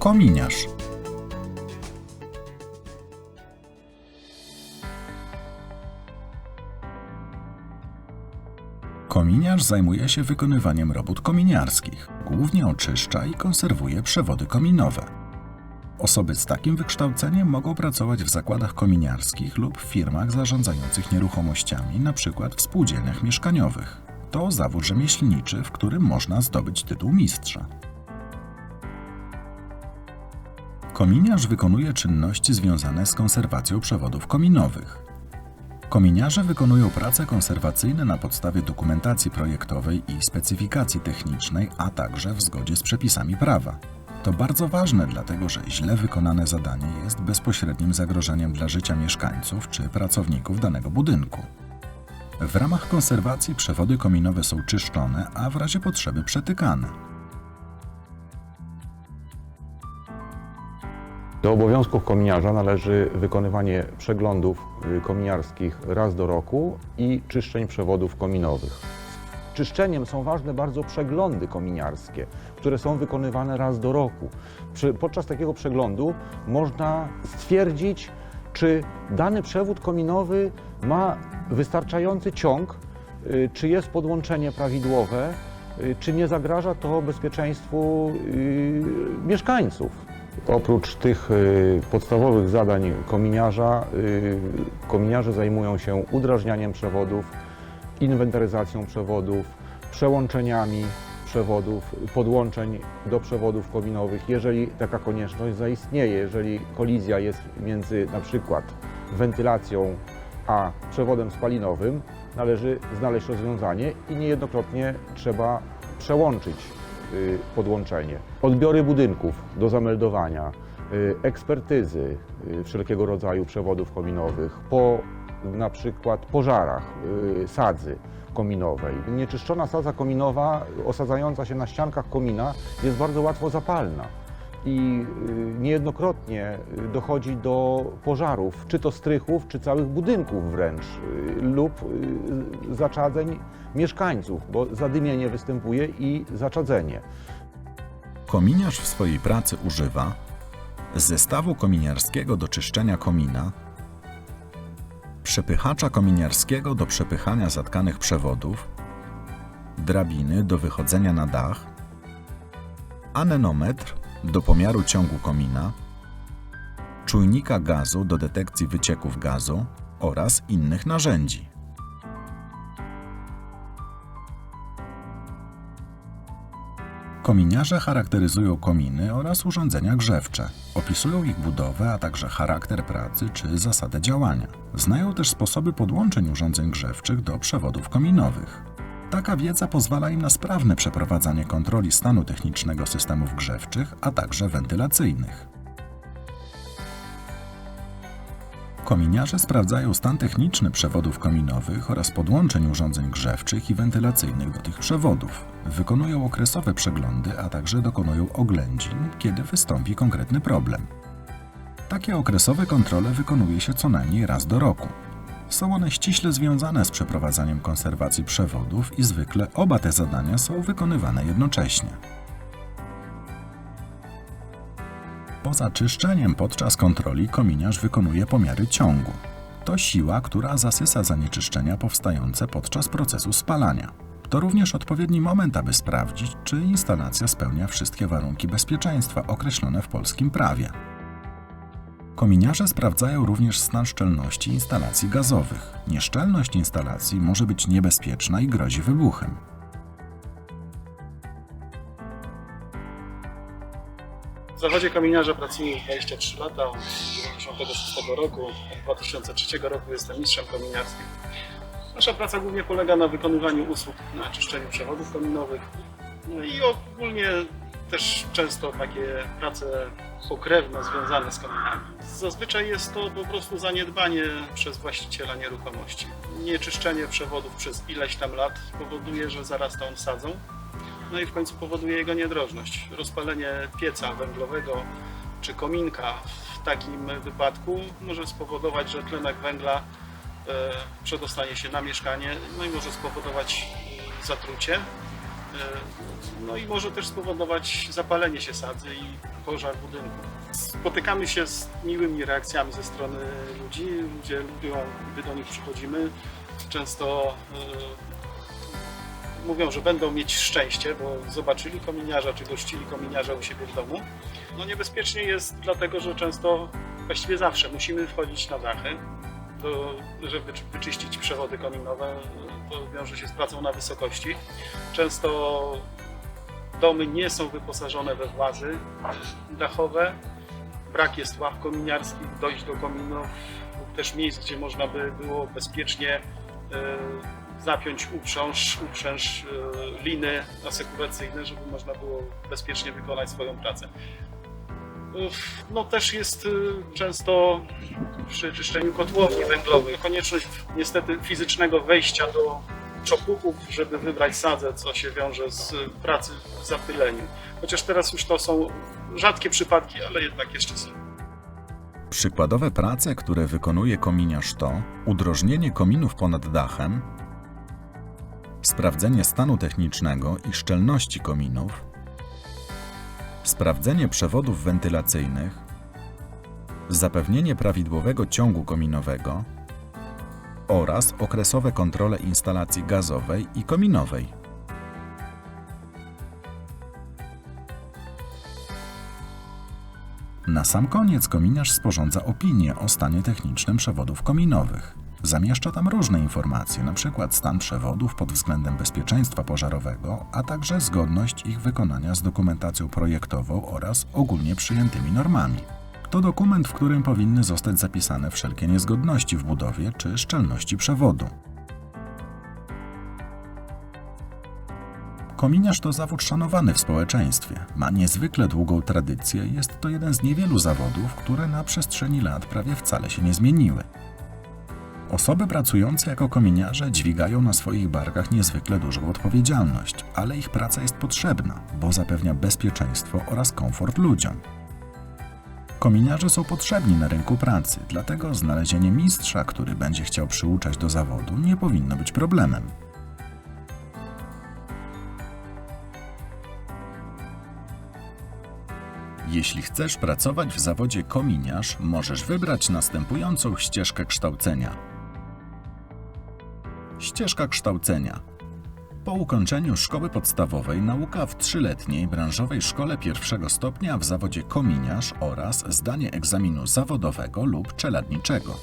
kominiarz. Kominiarz zajmuje się wykonywaniem robót kominiarskich. Głównie oczyszcza i konserwuje przewody kominowe. Osoby z takim wykształceniem mogą pracować w zakładach kominiarskich lub w firmach zarządzających nieruchomościami, np. w spółdzielniach mieszkaniowych. To zawód rzemieślniczy, w którym można zdobyć tytuł mistrza. Kominiarz wykonuje czynności związane z konserwacją przewodów kominowych. Kominiarze wykonują prace konserwacyjne na podstawie dokumentacji projektowej i specyfikacji technicznej, a także w zgodzie z przepisami prawa. To bardzo ważne, dlatego że źle wykonane zadanie jest bezpośrednim zagrożeniem dla życia mieszkańców czy pracowników danego budynku. W ramach konserwacji przewody kominowe są czyszczone, a w razie potrzeby przetykane. Do obowiązków kominiarza należy wykonywanie przeglądów y, kominiarskich raz do roku i czyszczeń przewodów kominowych. Czyszczeniem są ważne bardzo przeglądy kominiarskie, które są wykonywane raz do roku. Podczas takiego przeglądu można stwierdzić, czy dany przewód kominowy ma wystarczający ciąg, y, czy jest podłączenie prawidłowe, y, czy nie zagraża to bezpieczeństwu mieszkańców. Oprócz tych y, podstawowych zadań kominiarza, y, kominiarze zajmują się udrażnianiem przewodów, inwentaryzacją przewodów, przełączeniami przewodów, podłączeń do przewodów kominowych, jeżeli taka konieczność zaistnieje, jeżeli kolizja jest między na przykład wentylacją a przewodem spalinowym, należy znaleźć rozwiązanie i niejednokrotnie trzeba przełączyć podłączenie. Odbiory budynków do zameldowania, y, ekspertyzy y, wszelkiego rodzaju przewodów kominowych, po na przykład pożarach y, sadzy kominowej. Nieczyszczona sadza kominowa osadzająca się na ściankach komina jest bardzo łatwo zapalna i y, niejednokrotnie y, dochodzi do pożarów, czy to strychów, czy całych budynków wręcz, y, lub zaczadzeń mieszkańców, bo zadymienie występuje i zaczadzenie. Kominiarz w swojej pracy używa zestawu kominiarskiego do czyszczenia komina, przepychacza kominiarskiego do przepychania zatkanych przewodów, drabiny do wychodzenia na dach, anenometr do pomiaru ciągu komina, czujnika gazu do detekcji wycieków gazu oraz innych narzędzi. Kominiarze charakteryzują kominy oraz urządzenia grzewcze. Opisują ich budowę, a także charakter pracy czy zasadę działania. Znają też sposoby podłączeń urządzeń grzewczych do przewodów kominowych. Taka wiedza pozwala im na sprawne przeprowadzanie kontroli stanu technicznego systemów grzewczych, a także wentylacyjnych. Kominiarze sprawdzają stan techniczny przewodów kominowych oraz podłączeń urządzeń grzewczych i wentylacyjnych do tych przewodów. Wykonują okresowe przeglądy, a także dokonują oględzin, kiedy wystąpi konkretny problem. Takie okresowe kontrole wykonuje się co najmniej raz do roku. Są one ściśle związane z przeprowadzaniem konserwacji przewodów i zwykle oba te zadania są wykonywane jednocześnie. Poza czyszczeniem podczas kontroli kominiarz wykonuje pomiary ciągu. To siła, która zasysa zanieczyszczenia powstające podczas procesu spalania. To również odpowiedni moment, aby sprawdzić, czy instalacja spełnia wszystkie warunki bezpieczeństwa określone w polskim prawie. Kominiarze sprawdzają również stan szczelności instalacji gazowych. Nieszczelność instalacji może być niebezpieczna i grozi wybuchem. W zawodzie kominiarza pracuję 23 lata, od 1996 roku. Od 2003 roku jestem mistrzem kominiarskim. Nasza praca głównie polega na wykonywaniu usług na czyszczeniu przewodów kominowych. No i ogólnie też często takie prace pokrewne związane z kominami. Zazwyczaj jest to po prostu zaniedbanie przez właściciela nieruchomości. Nieczyszczenie przewodów przez ileś tam lat powoduje, że zarasta on sadzą no i w końcu powoduje jego niedrożność. Rozpalenie pieca węglowego czy kominka w takim wypadku może spowodować, że tlenek węgla e, przedostanie się na mieszkanie, no i może spowodować zatrucie. No i może też spowodować zapalenie się sadzy i pożar budynku. Spotykamy się z miłymi reakcjami ze strony ludzi. Ludzie lubią, gdy do nich przychodzimy. Często e, mówią, że będą mieć szczęście, bo zobaczyli kominiarza, czy gościli kominiarza u siebie w domu. No niebezpiecznie jest dlatego, że często, właściwie zawsze musimy wchodzić na dachy, do, żeby czy- wyczyścić przewody kominowe. To wiąże się z pracą na wysokości. Często domy nie są wyposażone we włazy dachowe. Brak jest ław kominiarskich, dojść do kominów lub też miejsc, gdzie można by było bezpiecznie e, zapiąć uprząż, uprzęż e, liny asekuracyjne, żeby można było bezpiecznie wykonać swoją pracę. No też jest y, często przy czyszczeniu kotłowni węglowych konieczność niestety fizycznego wejścia do czopuchów, żeby wybrać sadzę, co się wiąże z pracy w zapyleniu. Chociaż teraz już to są rzadkie przypadki, ale jednak jeszcze są. Przykładowe prace, które wykonuje kominiarz to udrożnienie kominów ponad dachem, sprawdzenie stanu technicznego i szczelności kominów, sprawdzenie przewodów wentylacyjnych, zapewnienie prawidłowego ciągu kominowego oraz okresowe kontrole instalacji gazowej i kominowej. Na sam koniec kominiarz sporządza opinię o stanie technicznym przewodów kominowych. Zamieszcza tam różne informacje, np. stan przewodów pod względem bezpieczeństwa pożarowego, a także zgodność ich wykonania z dokumentacją projektową oraz ogólnie przyjętymi normami. To dokument, w którym powinny zostać zapisane wszelkie niezgodności w budowie czy szczelności przewodu. Kominiarz to zawód szanowany w społeczeństwie. Ma niezwykle długą tradycję jest to jeden z niewielu zawodów, które na przestrzeni lat prawie wcale się nie zmieniły. Osoby pracujące jako kominiarze dźwigają na swoich barkach niezwykle dużą odpowiedzialność, ale ich praca jest potrzebna, bo zapewnia bezpieczeństwo oraz komfort ludziom. Kominiarze są potrzebni na rynku pracy, dlatego znalezienie mistrza, który będzie chciał przyuczać do zawodu, nie powinno być problemem. Jeśli chcesz pracować w zawodzie kominiarz, możesz wybrać następującą ścieżkę kształcenia. Ścieżka kształcenia. Po ukończeniu szkoły podstawowej nauka w trzyletniej branżowej szkole pierwszego stopnia w zawodzie kominiarz oraz zdanie egzaminu zawodowego lub czeladniczego.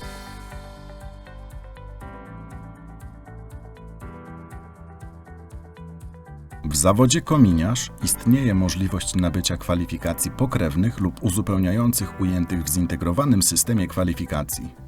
W zawodzie kominiarz istnieje możliwość nabycia kwalifikacji pokrewnych lub uzupełniających ujętych w zintegrowanym systemie kwalifikacji.